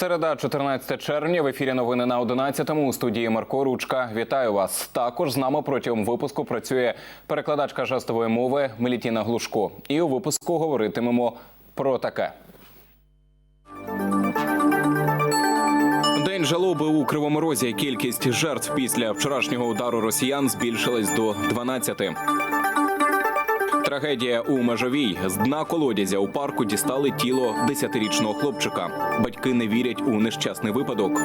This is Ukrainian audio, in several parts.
Середа, 14 червня. В ефірі новини на 11-му у студії Марко Ручка. Вітаю вас. Також з нами протягом випуску працює перекладачка жестової мови Мелітіна Глушко. І у випуску говоритимемо про таке. День жалоби у Кривому Розі. Кількість жертв після вчорашнього удару росіян збільшилась до 12. Трагедія у межовій з дна колодязя у парку дістали тіло 10-річного хлопчика. Батьки не вірять у нещасний випадок.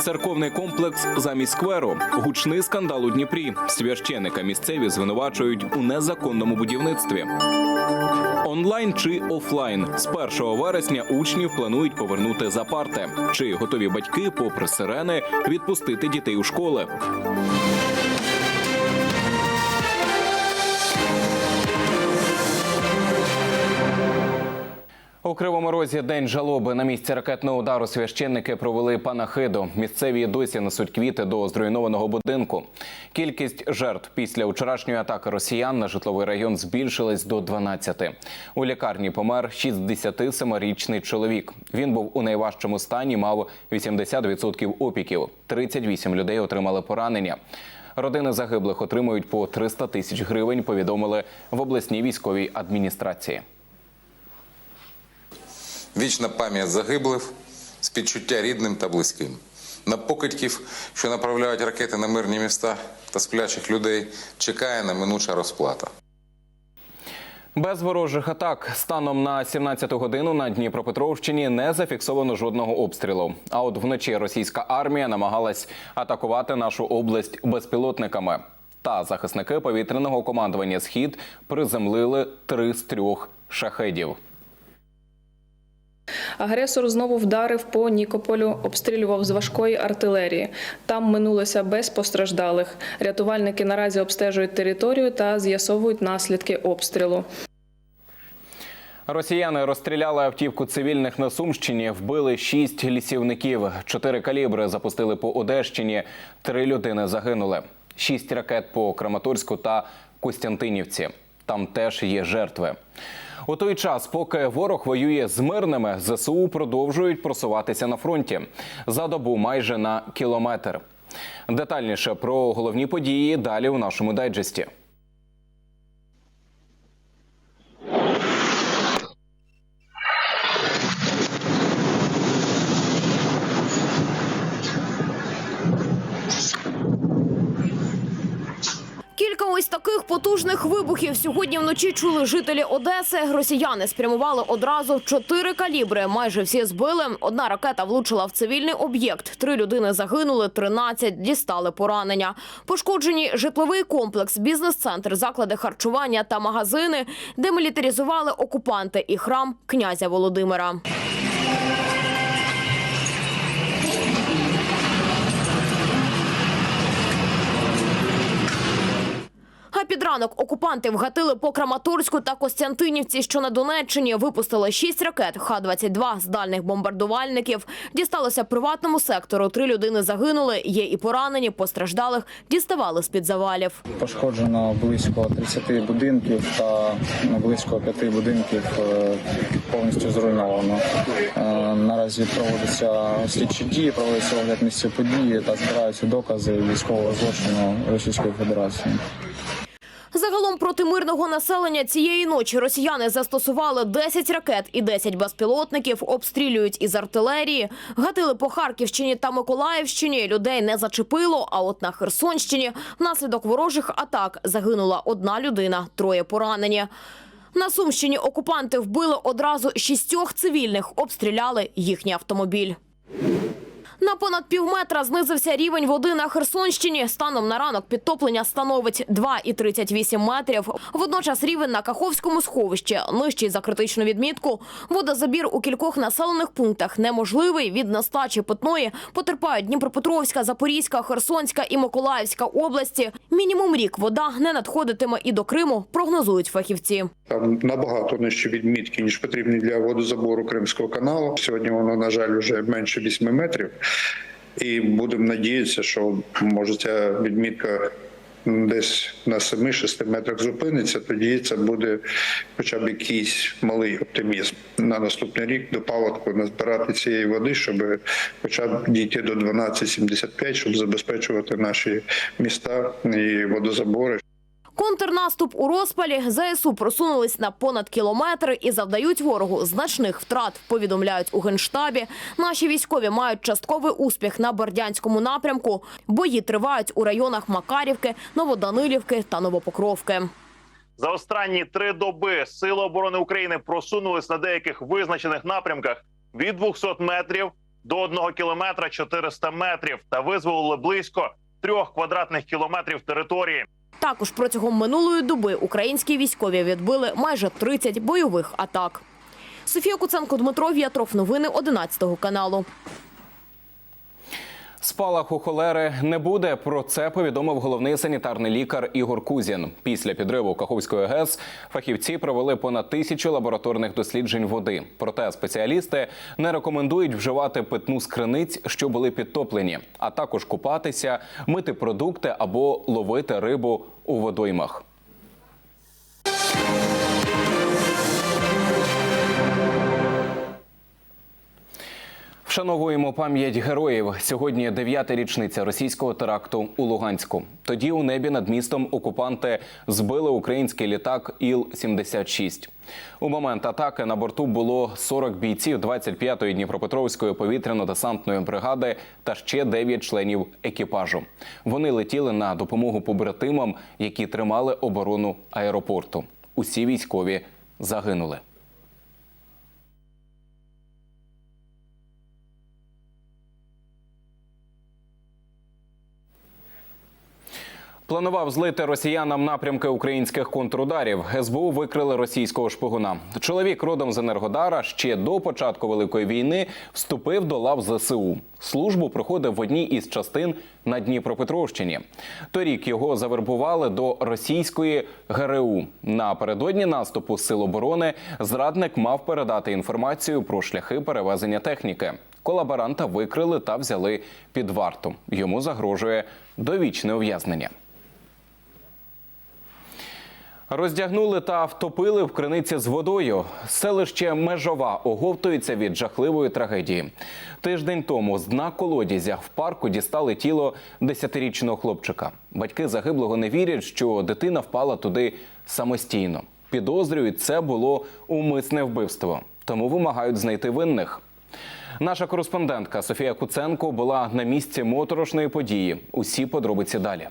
Церковний комплекс замість скверу. Гучний скандал у Дніпрі. Священика місцеві звинувачують у незаконному будівництві. Онлайн чи офлайн з 1 вересня учнів планують повернути за парти. Чи готові батьки, попри сирени, відпустити дітей у школи? У Кривому Розі день жалоби на місці ракетного удару священники провели панахиду. Місцеві досі несуть квіти до зруйнованого будинку. Кількість жертв після вчорашньої атаки росіян на житловий район збільшилась до 12. У лікарні помер 67-річний чоловік. Він був у найважчому стані, мав 80% опіків. 38 людей отримали поранення. Родини загиблих отримують по 300 тисяч гривень. Повідомили в обласній військовій адміністрації. Вічна пам'ять загиблих, співчуття рідним та близьким. На покидьків, що направляють ракети на мирні міста та сплячих людей, чекає неминуча розплата. Без ворожих атак станом на 17-ту годину на Дніпропетровщині не зафіксовано жодного обстрілу. А от вночі російська армія намагалась атакувати нашу область безпілотниками. Та захисники повітряного командування Схід приземлили три з трьох шахедів. Агресор знову вдарив по Нікополю, обстрілював з важкої артилерії. Там минулося без постраждалих. Рятувальники наразі обстежують територію та з'ясовують наслідки обстрілу. Росіяни розстріляли автівку цивільних на Сумщині, вбили шість лісівників. Чотири калібри запустили по Одещині. Три людини загинули. Шість ракет по Краматорську та Костянтинівці. Там теж є жертви. У той час, поки ворог воює з мирними, ЗСУ продовжують просуватися на фронті за добу майже на кілометр. Детальніше про головні події далі у нашому дайджесті. Таких потужних вибухів сьогодні вночі чули жителі Одеси. Росіяни спрямували одразу чотири калібри. Майже всі збили. Одна ракета влучила в цивільний об'єкт. Три людини загинули, 13 дістали поранення. Пошкоджені житловий комплекс, бізнес-центр, заклади харчування та магазини, демілітаризували окупанти і храм князя Володимира. Під ранок окупанти вгатили по Краматорську та Костянтинівці, що на Донеччині випустили шість ракет Х-22 з дальних бомбардувальників. Дісталося приватному сектору. Три людини загинули. Є і поранені. Постраждалих діставали з під завалів. Пошкоджено близько 30 будинків та ну, близько 5 будинків е, повністю зруйновано. Е, Наразі проводяться слідчі дії, проводиться огляд місця події та збираються докази військового злочину Російської Федерації. Загалом проти мирного населення цієї ночі росіяни застосували 10 ракет і 10 безпілотників, обстрілюють із артилерії, гатили по Харківщині та Миколаївщині. Людей не зачепило. А от на Херсонщині внаслідок ворожих атак загинула одна людина, троє поранені. На Сумщині окупанти вбили одразу шістьох цивільних, обстріляли їхній автомобіль. На понад півметра знизився рівень води на Херсонщині. Станом на ранок підтоплення становить 2,38 метрів. Водночас рівень на Каховському сховищі нижчий за критичну відмітку. Водозабір у кількох населених пунктах неможливий. Від нестачі питної потерпають Дніпропетровська, Запорізька, Херсонська і Миколаївська області. Мінімум рік вода не надходитиме і до Криму, прогнозують фахівці. Там набагато нижчі відмітки, ніж потрібні для водозабору Кримського каналу. Сьогодні воно, на жаль, вже менше 8 метрів. І будемо надіятися, що може ця відмітка десь на 7-6 метрах зупиниться, тоді це буде хоча б якийсь малий оптимізм на наступний рік до паводку назбирати цієї води, щоб хоча б дійти до 12,75, щоб забезпечувати наші міста і водозабори. Контрнаступ у розпалі ЗСУ просунулись на понад кілометр і завдають ворогу значних втрат. Повідомляють у генштабі. Наші військові мають частковий успіх на Бердянському напрямку. Бої тривають у районах Макарівки, Новоданилівки та Новопокровки. За останні три доби Сили оборони України просунулись на деяких визначених напрямках від 200 метрів до 1 кілометра 400 метрів та визволили близько трьох квадратних кілометрів території. Також протягом минулої доби українські військові відбили майже 30 бойових атак. Софія Куценко, Дмитро В'ятров. Новини 11 каналу. Спалаху холери не буде. Про це повідомив головний санітарний лікар Ігор Кузін. Після підриву Каховської ГЕС фахівці провели понад тисячу лабораторних досліджень води. Проте спеціалісти не рекомендують вживати питну з криниць, що були підтоплені, а також купатися, мити продукти або ловити рибу у водоймах. Вшановуємо пам'ять героїв. Сьогодні дев'ята річниця російського теракту у Луганську. Тоді у небі над містом окупанти збили український літак Іл-76. У момент атаки на борту було 40 бійців 25-ї Дніпропетровської повітряно-десантної бригади та ще 9 членів екіпажу. Вони летіли на допомогу побратимам, які тримали оборону аеропорту. Усі військові загинули. Планував злити росіянам напрямки українських контрударів. СБУ викрили російського шпигуна. Чоловік родом з Енергодара ще до початку великої війни вступив до лав ЗСУ. Службу проходив в одній із частин на Дніпропетровщині. Торік його завербували до російської ГРУ. Напередодні наступу сил оборони зрадник мав передати інформацію про шляхи перевезення техніки. Колаборанта викрили та взяли під варту. Йому загрожує довічне ув'язнення. Роздягнули та втопили в криниці з водою. Селище Межова оговтується від жахливої трагедії. Тиждень тому з дна колодязя в парку дістали тіло десятирічного хлопчика. Батьки загиблого не вірять, що дитина впала туди самостійно. Підозрюють, це було умисне вбивство, тому вимагають знайти винних. Наша кореспондентка Софія Куценко була на місці моторошної події. Усі подробиці далі.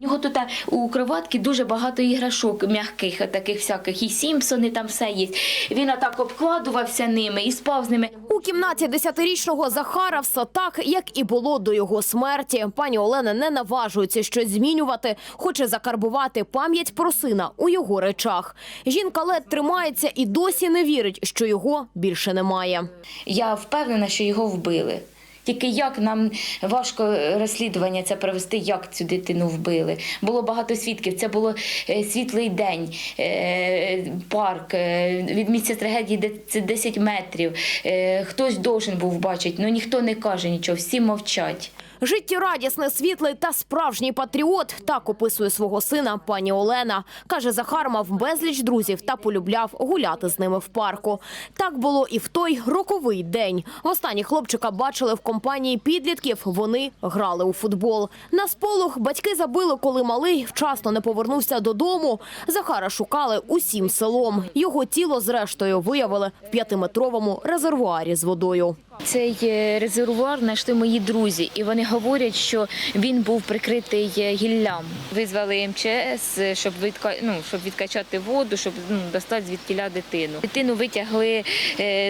У нього тут а, у кроватки дуже багато іграшок м'яких, таких всяких, і Сімпсони там все є. Він отак обкладувався ними і спав з ними. У кімнаті десятирічного Захара все так, як і було до його смерті. Пані Олена не наважується щось змінювати, хоче закарбувати пам'ять про сина у його речах. Жінка лед тримається і досі не вірить, що його більше немає. Я впевнена, що його вбили. Тільки як нам важко розслідування це провести, як цю дитину вбили. Було багато свідків. Це було е, світлий день, е, парк, е, від місця трагедії де- це 10 метрів. Е, Хтось должен був бачити, але ніхто не каже нічого, всі мовчать. Життєрадісний, світлий та справжній патріот так описує свого сина пані Олена. Каже, Захар мав безліч друзів та полюбляв гуляти з ними в парку. Так було і в той роковий день. Востаннє хлопчика бачили в компанії підлітків. Вони грали у футбол. На сполох батьки забили, коли малий вчасно не повернувся додому. Захара шукали усім селом. Його тіло, зрештою, виявили в п'ятиметровому резервуарі з водою. Цей е, резервуар знайшли мої друзі, і вони говорять, що він був прикритий е, гіллям. Визвали МЧС, е, щоб відка... ну, щоб відкачати воду, щоб ну, достати звідтіля дитину. Дитину витягли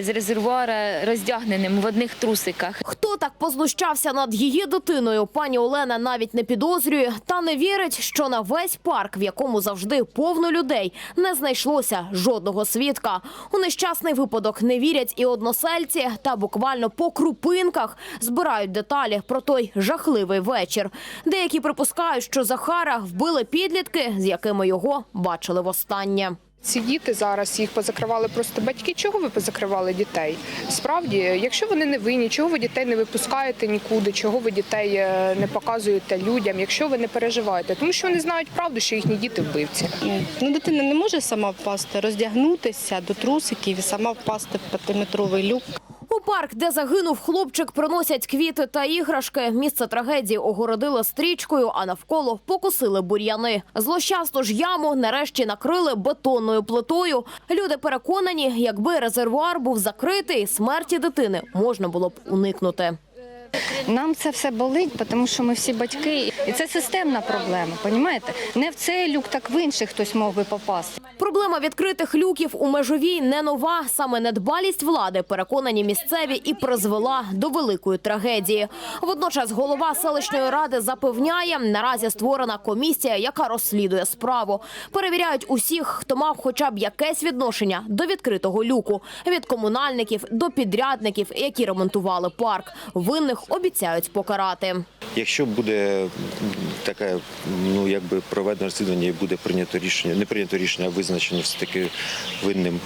з резервуара роздягненим в одних трусиках. Хто так познущався над її дитиною, пані Олена навіть не підозрює та не вірить, що на весь парк, в якому завжди повно людей, не знайшлося жодного свідка. У нещасний випадок не вірять і односельці, та буквально по крупинках збирають деталі про той жахливий вечір. Деякі припускають, що Захара вбили підлітки, з якими його бачили востаннє. Ці діти зараз їх позакривали просто батьки. Чого ви позакривали дітей? Справді, якщо вони не винні, чого ви дітей не випускаєте нікуди, чого ви дітей е, не показуєте людям, якщо ви не переживаєте, тому що вони знають правду, що їхні діти вбивці. Ну, дитина не може сама впасти, роздягнутися до трусиків і сама впасти в п'ятиметровий люк. У парк, де загинув хлопчик, приносять квіти та іграшки. Місце трагедії огородили стрічкою, а навколо покусили бур'яни. Злощасту ж яму нарешті накрили бетонною плитою. Люди переконані, якби резервуар був закритий, смерті дитини можна було б уникнути. Нам це все болить, тому що ми всі батьки, і це системна проблема. Понімаєте? Не в цей люк, так в інший хтось мог би попасти. Проблема відкритих люків у межовій не нова. Саме недбалість влади, переконані місцеві, і призвела до великої трагедії. Водночас голова селищної ради запевняє, наразі створена комісія, яка розслідує справу. Перевіряють усіх, хто мав хоча б якесь відношення до відкритого люку, від комунальників до підрядників, які ремонтували парк. Винних обіцяють покарати. Якщо буде таке, ну якби проведено розслідування і буде прийнято рішення, не прийнято рішення, а визначено все таки винним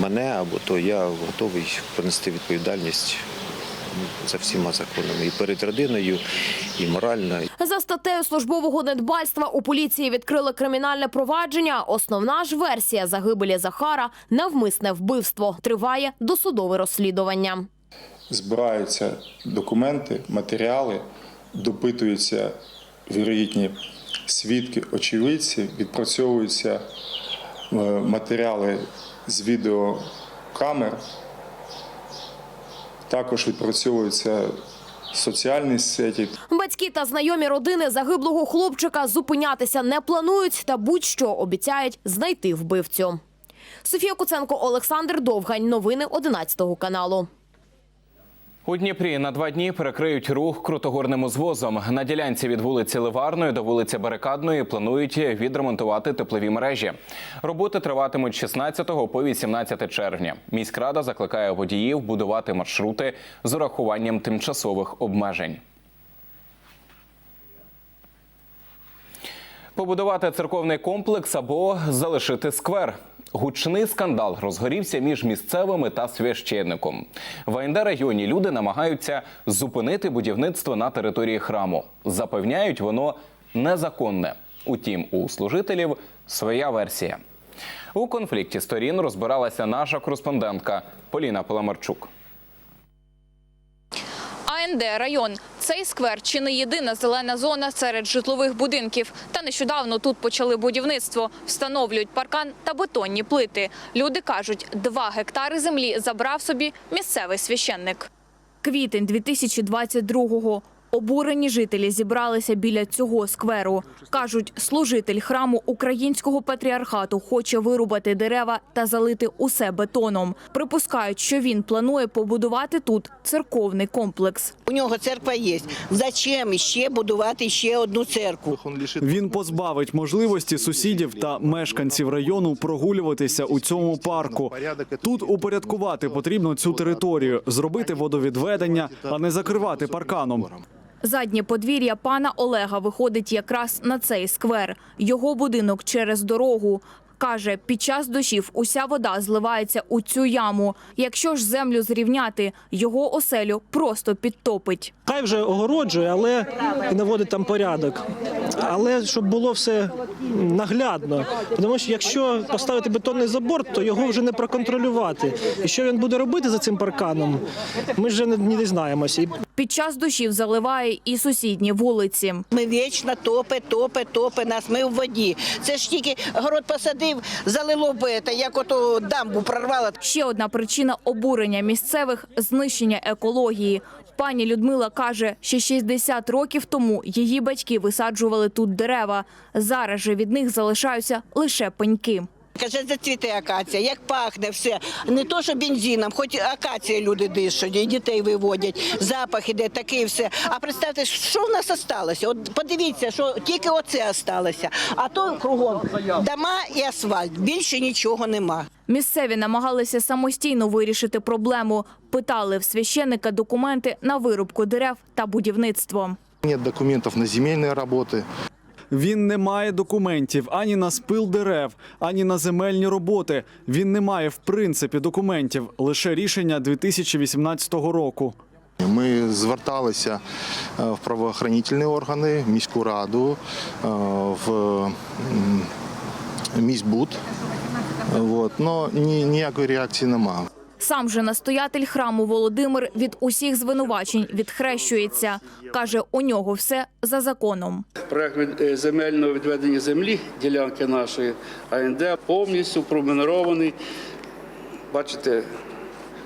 мене, або то я готовий понести відповідальність за всіма законами і перед родиною, і морально, За статтею службового недбальства у поліції відкрили кримінальне провадження. Основна ж версія загибелі Захара – навмисне вбивство. Триває досудове розслідування. Збираються документи, матеріали, допитуються вірогідні свідки, очевидці, відпрацьовуються е, матеріали з відеокамер, також відпрацьовуються соціальні сеті, Батьки та знайомі родини загиблого хлопчика зупинятися не планують та будь-що обіцяють знайти вбивцю. Софія Куценко, Олександр Довгань. Новини 11 каналу. У Дніпрі на два дні перекриють рух крутогорним узвозом. На ділянці від вулиці Ливарної до вулиці Барикадної планують відремонтувати теплові мережі. Роботи триватимуть з 16 по 18 червня. Міськрада закликає водіїв будувати маршрути з урахуванням тимчасових обмежень. Побудувати церковний комплекс або залишити сквер. Гучний скандал розгорівся між місцевими та священником. В АНД районі люди намагаються зупинити будівництво на території храму. Запевняють, воно незаконне. Утім, у служителів своя версія. У конфлікті сторін розбиралася наша кореспондентка Поліна Поломарчук. АНД район. Цей сквер чи не єдина зелена зона серед житлових будинків. Та нещодавно тут почали будівництво. Встановлюють паркан та бетонні плити. Люди кажуть, два гектари землі забрав собі місцевий священник. Квітень 2022-го. Обурені жителі зібралися біля цього скверу. Кажуть, служитель храму українського патріархату хоче вирубати дерева та залити усе бетоном. Припускають, що він планує побудувати тут церковний комплекс. У нього церква є. Зачем ще будувати ще одну церкву? Він позбавить можливості сусідів та мешканців району прогулюватися у цьому парку. Тут упорядкувати потрібно цю територію, зробити водовідведення, а не закривати парканом. Заднє подвір'я пана Олега виходить якраз на цей сквер. Його будинок через дорогу. Каже, під час дощів уся вода зливається у цю яму. Якщо ж землю зрівняти, його оселю просто підтопить. Хай вже огороджує, але і наводить там порядок. Але щоб було все наглядно. Тому що якщо поставити бетонний забор, то його вже не проконтролювати. І що він буде робити за цим парканом, ми вже не, дізнаємося. Під час дощів заливає і сусідні вулиці. Ми вічно топе, топе, топе нас. Ми в воді. Це ж тільки город посадив, залило б це, як ото дамбу прорвало. Ще одна причина обурення місцевих знищення екології. Пані Людмила каже, що 60 років тому її батьки висаджували тут дерева. Зараз же від них залишаються лише пеньки. Каже, зацвіте акація, як пахне все. Не то, що бензином, хоч акація люди дишать, і дітей виводять, запах іде, такий все. А представте, що в нас залишилося? От подивіться, що тільки оце залишилося. А то кругом дома і асфальт. Більше нічого нема. Місцеві намагалися самостійно вирішити проблему. Питали в священника документи на вирубку дерев та будівництво. Нет документов на земельные работы. Він не має документів ані на спил дерев, ані на земельні роботи. Він не має в принципі документів, лише рішення 2018 року. Ми зверталися е, в правоохоронні органи, в міську раду, е, в міськбуд. От. Но ні, ніякої реакції немає. Сам же настоятель храму Володимир від усіх звинувачень відхрещується. Каже, у нього все за законом. Проект е, земельного відведення землі, ділянки нашої АНД повністю промінерований. Бачите,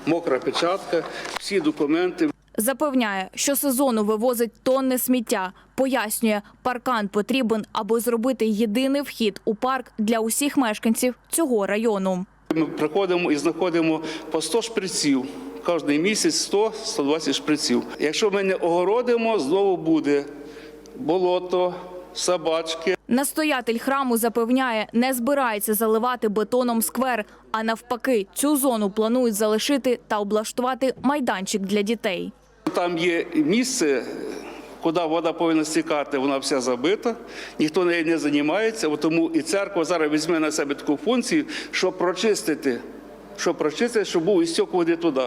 мокра печатка, всі документи. Запевняє, що сезону вивозить тонни сміття. Пояснює, паркан потрібен, аби зробити єдиний вхід у парк для усіх мешканців цього району. Ми приходимо і знаходимо по 100 шприців. Кожний місяць 100-120 шприців. Якщо ми не огородимо, знову буде болото, собачки. Настоятель храму запевняє, не збирається заливати бетоном сквер, а навпаки, цю зону планують залишити та облаштувати майданчик для дітей. Там є місце, куди вода повинна стікати, вона вся забита, ніхто нею не займається, тому і церква зараз візьме на себе таку функцію, щоб прочистити, щоб прочистити, щоб був істік води туди.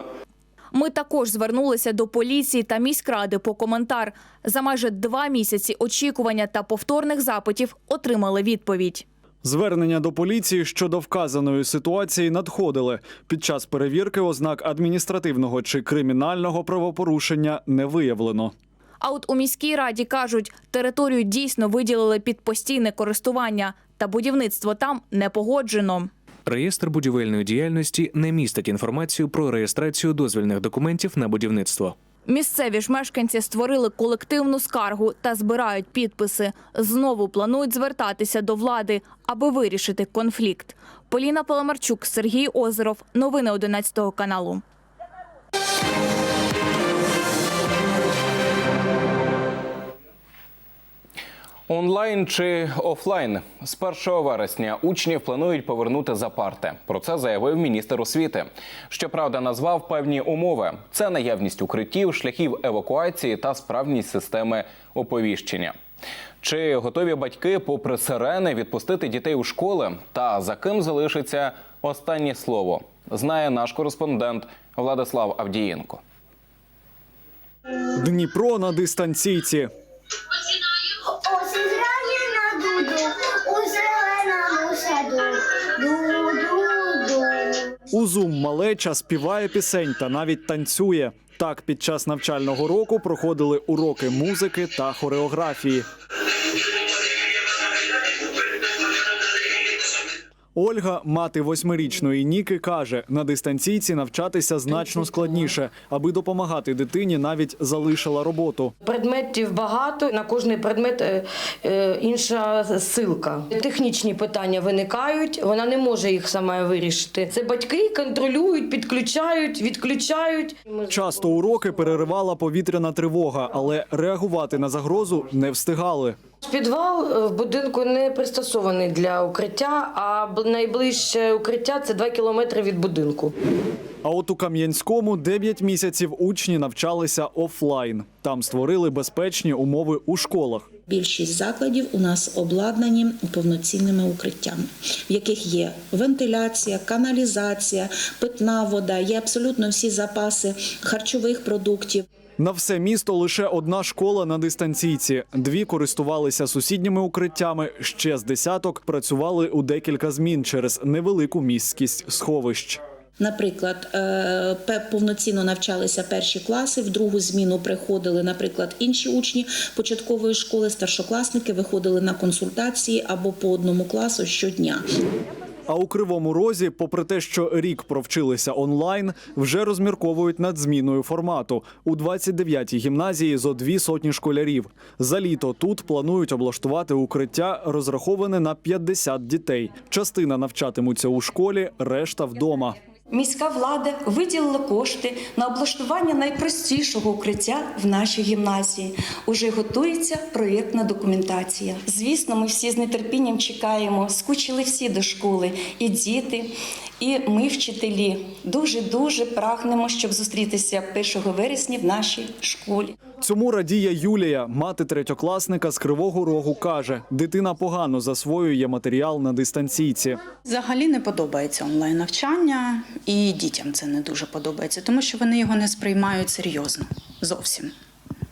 Ми також звернулися до поліції та міськради по коментар. За майже два місяці очікування та повторних запитів отримали відповідь. Звернення до поліції щодо вказаної ситуації надходили. Під час перевірки ознак адміністративного чи кримінального правопорушення не виявлено. А от у міській раді кажуть, територію дійсно виділили під постійне користування, та будівництво там не погоджено. Реєстр будівельної діяльності не містить інформацію про реєстрацію дозвільних документів на будівництво. Місцеві ж мешканці створили колективну скаргу та збирають підписи. Знову планують звертатися до влади, аби вирішити конфлікт. Поліна Паламарчук, Сергій Озеров. Новини 11 каналу. Онлайн чи офлайн з 1 вересня учнів планують повернути за парти. Про це заявив міністр освіти. Щоправда, назвав певні умови: це наявність укриттів, шляхів евакуації та справність системи оповіщення. Чи готові батьки, попри сирени, відпустити дітей у школи? Та за ким залишиться останнє слово? Знає наш кореспондент Владислав Авдієнко. Дніпро на дистанційці. У Зум малеча співає пісень та навіть танцює. Так, під час навчального року проходили уроки музики та хореографії. Ольга, мати восьмирічної Ніки, каже, на дистанційці навчатися значно складніше, аби допомагати дитині, навіть залишила роботу. Предметів багато, на кожний предмет е, е, інша силка. Технічні питання виникають, вона не може їх сама вирішити. Це батьки контролюють, підключають, відключають. Часто уроки переривала повітряна тривога, але реагувати на загрозу не встигали. Підвал е, в будинку не пристосований для укриття, а найближче укриття це 2 кілометри від будинку. А от у Кам'янському 9 місяців учні навчалися офлайн. Там створили безпечні умови у школах. Більшість закладів у нас обладнані повноцінними укриттями, в яких є вентиляція, каналізація, питна вода, є абсолютно всі запаси харчових продуктів. На все місто лише одна школа на дистанційці. Дві користувалися сусідніми укриттями. Ще з десяток працювали у декілька змін через невелику міськість сховищ. Наприклад, е, повноцінно навчалися перші класи, в другу зміну приходили, наприклад, інші учні початкової школи, старшокласники виходили на консультації або по одному класу щодня. А у кривому розі, попри те, що рік провчилися онлайн, вже розмірковують над зміною формату у 29-й гімназії зо дві сотні школярів. За літо тут планують облаштувати укриття, розраховане на 50 дітей. Частина навчатимуться у школі, решта вдома. Міська влада виділила кошти на облаштування найпростішого укриття в нашій гімназії. Уже готується проєктна документація. Звісно, ми всі з нетерпінням чекаємо, скучили всі до школи, і діти, І ми, вчителі, дуже дуже прагнемо, щоб зустрітися 1 вересня в нашій школі. Цьому радіє Юлія, мати третьокласника з Кривого Рогу, каже, дитина погано засвоює матеріал на дистанційці. Взагалі не подобається онлайн навчання, і дітям це не дуже подобається, тому що вони його не сприймають серйозно зовсім.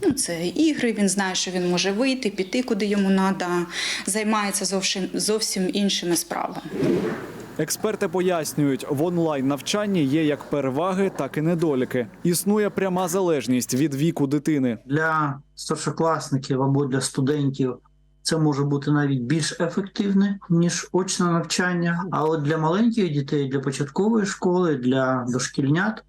Ну, це ігри, він знає, що він може вийти, піти куди йому треба, займається зовсім, зовсім іншими справами. Експерти пояснюють, в онлайн навчанні є як переваги, так і недоліки. Існує пряма залежність від віку дитини. для старшокласників або для студентів це може бути навіть більш ефективне ніж очне навчання. А от для маленьких дітей, для початкової школи, для дошкільнят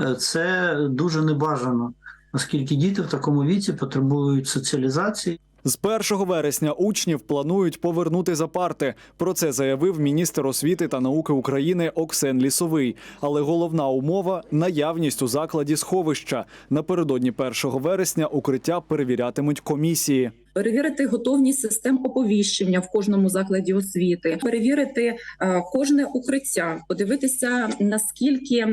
е, це дуже небажано, оскільки діти в такому віці потребують соціалізації. З 1 вересня учнів планують повернути за парти. Про це заявив міністр освіти та науки України Оксен Лісовий. Але головна умова наявність у закладі сховища. Напередодні 1 вересня укриття перевірятимуть комісії. Перевірити готовність систем оповіщення в кожному закладі освіти, перевірити е, кожне укриття, подивитися наскільки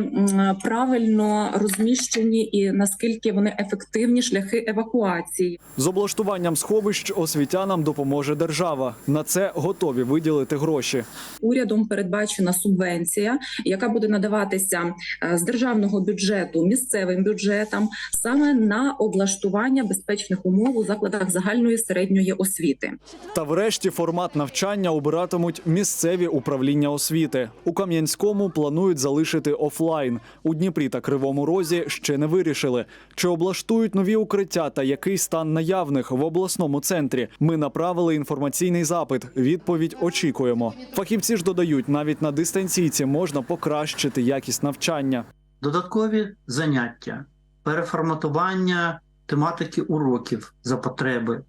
правильно розміщені і наскільки вони ефективні шляхи евакуації. З облаштуванням сховищ освітянам допоможе держава. На це готові виділити гроші. Урядом передбачена субвенція, яка буде надаватися е, з державного бюджету місцевим бюджетам саме на облаштування безпечних умов у закладах загальної середньої освіти. Та врешті формат навчання обиратимуть місцеві управління освіти. У Кам'янському планують залишити офлайн. У Дніпрі та Кривому Розі ще не вирішили, чи облаштують нові укриття та який стан наявних в обласному центрі. Ми направили інформаційний запит. Відповідь очікуємо. Фахівці ж додають, навіть на дистанційці можна покращити якість навчання. Додаткові заняття, переформатування тематики уроків за потреби,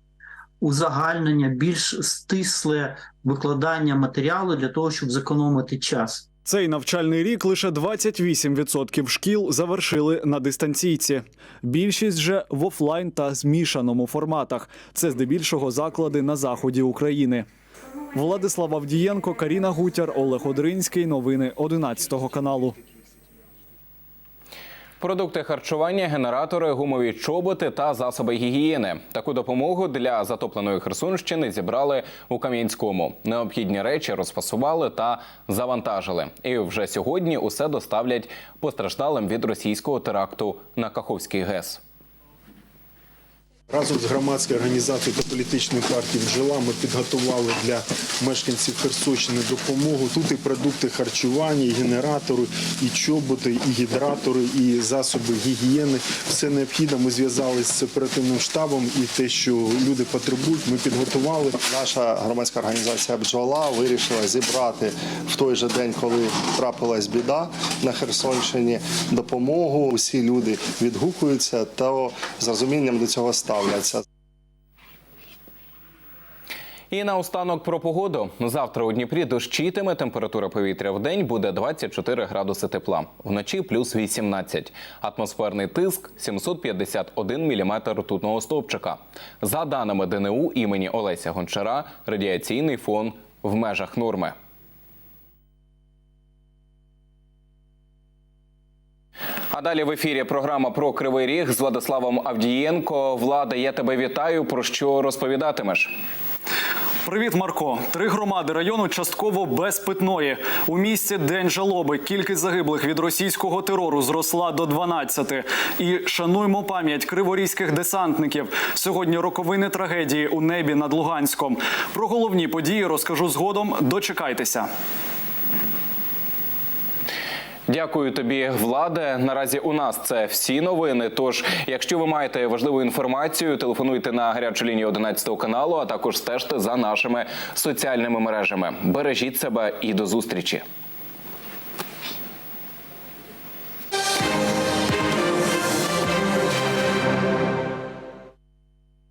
узагальнення, більш стисле викладання матеріалу для того, щоб зекономити час. Цей навчальний рік лише 28% шкіл завершили на дистанційці. Більшість же в офлайн та змішаному форматах. Це здебільшого заклади на заході України. Владислав Авдієнко, Каріна Гутяр, Олег Одринський. Новини 11 каналу. Продукти харчування, генератори, гумові чоботи та засоби гігієни. Таку допомогу для затопленої Херсонщини зібрали у Кам'янському. Необхідні речі розфасували та завантажили. І вже сьогодні усе доставлять постраждалим від російського теракту на Каховський ГЕС. Разом з громадською організацією та політичною партією «Бджола» ми підготували для мешканців Херсонщини допомогу. Тут і продукти харчування, і генератори, і чоботи, і гідратори, і засоби гігієни. Все необхідне. Ми зв'язалися з оперативним штабом і те, що люди потребують, ми підготували. Наша громадська організація «Бджола» вирішила зібрати в той же день, коли трапилась біда на Херсонщині, допомогу. Усі люди відгукуються та з розумінням до цього ставляться. І наостанок про погоду. Завтра у Дніпрі дощитиме. Температура повітря в день буде 24 градуси тепла. Вночі плюс 18. Атмосферний тиск 751 міліметр ртутного стовпчика. За даними ДНУ імені Олеся Гончара, радіаційний фон в межах норми. А далі в ефірі програма про Кривий Ріг з Владиславом Авдієнко. Влада, я тебе вітаю. Про що розповідатимеш? Привіт, Марко. Три громади району частково без питної. У місті день жалоби. Кількість загиблих від російського терору зросла до 12. І шануймо пам'ять криворізьких десантників. Сьогодні роковини трагедії у небі над Луганськом. Про головні події розкажу згодом. Дочекайтеся. Дякую тобі, владе. Наразі у нас це всі новини. Тож, якщо ви маєте важливу інформацію, телефонуйте на гарячу лінію 11 каналу, а також стежте за нашими соціальними мережами. Бережіть себе і до зустрічі.